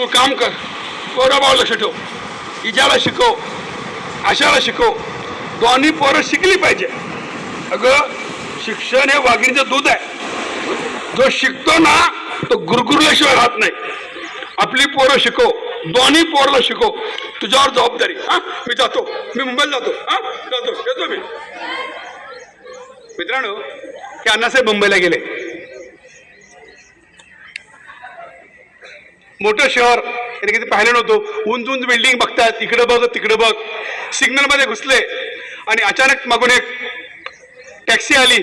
तू काम कर. पोराबाव लक्ष ठेव इजाला शिकव. आशाला शिकव. दोन्ही पोरं शिकली पाहिजे. अगं शिक्षण हे वाघिणीचं दूध आहे. जो शिकतो ना तो गुरगुरल्याशिवाय राहत नाही. आपली पोरं शिकव. दोन्ही पोरला शिकव. तुझ्यावर जबाबदारी. हा? मी जातो. मी मुंबईला जातो. हा? जातो. येतो मी. मित्रांनो हे अण्णासाहेब मुंबईला गेले. मोठं शहर. याने कधी पाहिलं नव्हतं. उंच उंच बिल्डिंग बघतात. इकडं बघ तिकडं बघ. सिग्नलमध्ये घुसले. आणि अचानक मागून एक टॅक्सी आली.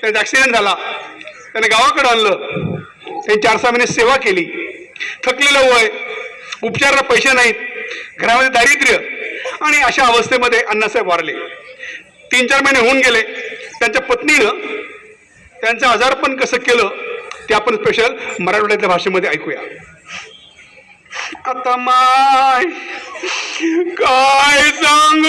त्यांचा ॲक्सिडेंट झाला. त्याने गावाकडे आणलं. त्यांनी चार सहा महिने सेवा केली. थकलेलं वय. उपचाराला पैसे नाहीत. घरामध्ये दारिद्र्य. आणि अशा अवस्थेमध्ये अण्णासाहेब वारले. तीन चार महिने होऊन गेले. त्यांच्या पत्नीनं त्यांचं आजारपण कसं केलं ते आपण स्पेशल मराठवाड्यातल्या भाषेमध्ये ऐकूया. आता माय काय सांगू?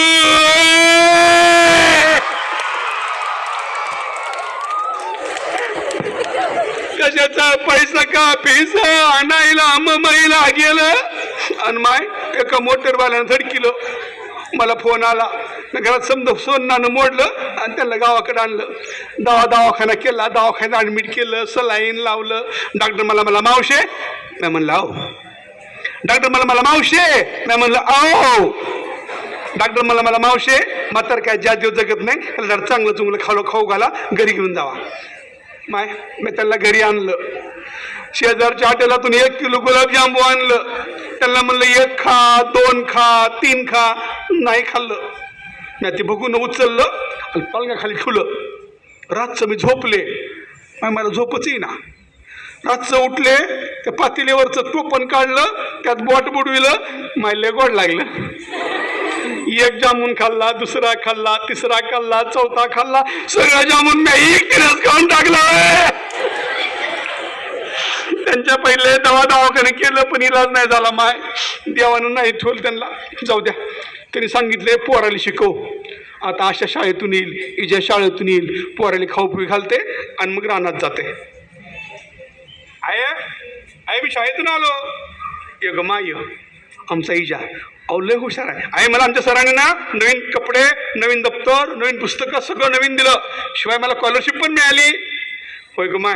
कशाचा पैसा का पैसा आणायला महिला गेलं? आणि माय एका मोटरवाल्यानं धडकिलो. मला फोन आला. न घरात समजा सोन्नानं मोडलं आणि त्याला गावाकडे आणलं. दवा दवाखाना केला. दवाखान्यात ॲडमिट केलं. सलाईन लावलं. डॉक्टर मला मला मावशे? मी म्हणलं आहो डॉक्टर मला मला मावशे मी म्हणलं अहो. डॉक्टर मला मला मावशे म्हातार काय ज्या दिवस जगत नाही त्याला जरा चांगलं चुंगलं खालो खाऊ घाला घरी घेऊन जावा. माय मी त्यांना घरी आणलं. शेजारच्या हॉटेलातून एक किलो गुलाबजांबू आणलं. त्यांना म्हणलं एक खा दोन खा तीन खा. नाही खाल्लं. मी ते बघून उचललं आणि पलंगाखाली ठुलं रातचं मी झोपले. मला झोपच येईना. रातचं उठले त्या पातेलीवरचं टोपण काढलं त्यात बोट बुडविलं मायले गोड लागलं. एक जामून खाल्ला दुसरा खाल्ला तिसरा खाल्ला चौथा खाल्ला सगळा जामून मी एकटीनंच खाऊन टाकला. त्यांच्या पहिले दवा दवाखाने केलं पण इलाज नाही झाला माय. देवानं नाही ठेवलं त्यांना. जाऊ द्या. त्यांनी सांगितले पोराला शिकव. आता अशा शाळेतून येईल इजा शाळेतून येईल. पोराला खाऊ पिऊ घालते आणि मग रानात जाते. मी शाळेतून आलो. ये माय आमचा इजा. अहो लय हुशार आहे. आहे मला आमच्या सरांनी ना नवीन कपडे नवीन दप्तर नवीन पुस्तकं सगळं नवीन दिलं. शिवाय मला स्कॉलरशिप पण मिळाली. होय ग माय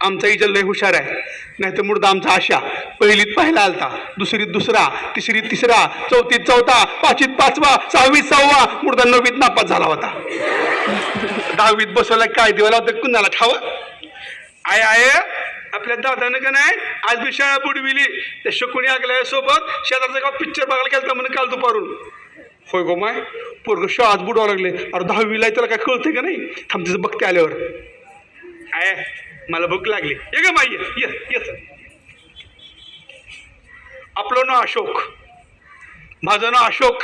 आमचा इजा लय हुशार आहे. नाही तर मुर्दा आमचा आशा. पहिलीत पहिला आलता. दुसरीत दुसरा तिसरीत तिसरा चौथीत चौथा पाचवीत पाचवा सहावीत सहावा. मुर्दा नववीत नापास झाला होता. दहावीत बसवला काय दिवाला होतं कुणाला ठावं? आय आय आपल्या दादानं का नाही? आज बी शाळा बुडविली. त्या शकुनी आगल्या सोबत शेजारचं गाव पिक्चर बघायला गेलं म्हणून काल दुपारून. होय गो माय पोरग शाळात बुडवा लागले. अरे दहावीला त्याला काय कळतंय का नाही? थांब तिचं बघते आल्यावर. आय मला भूक लागली. ये ग माई ये येस आपलं नाव अशोक. माझं नाव अशोक.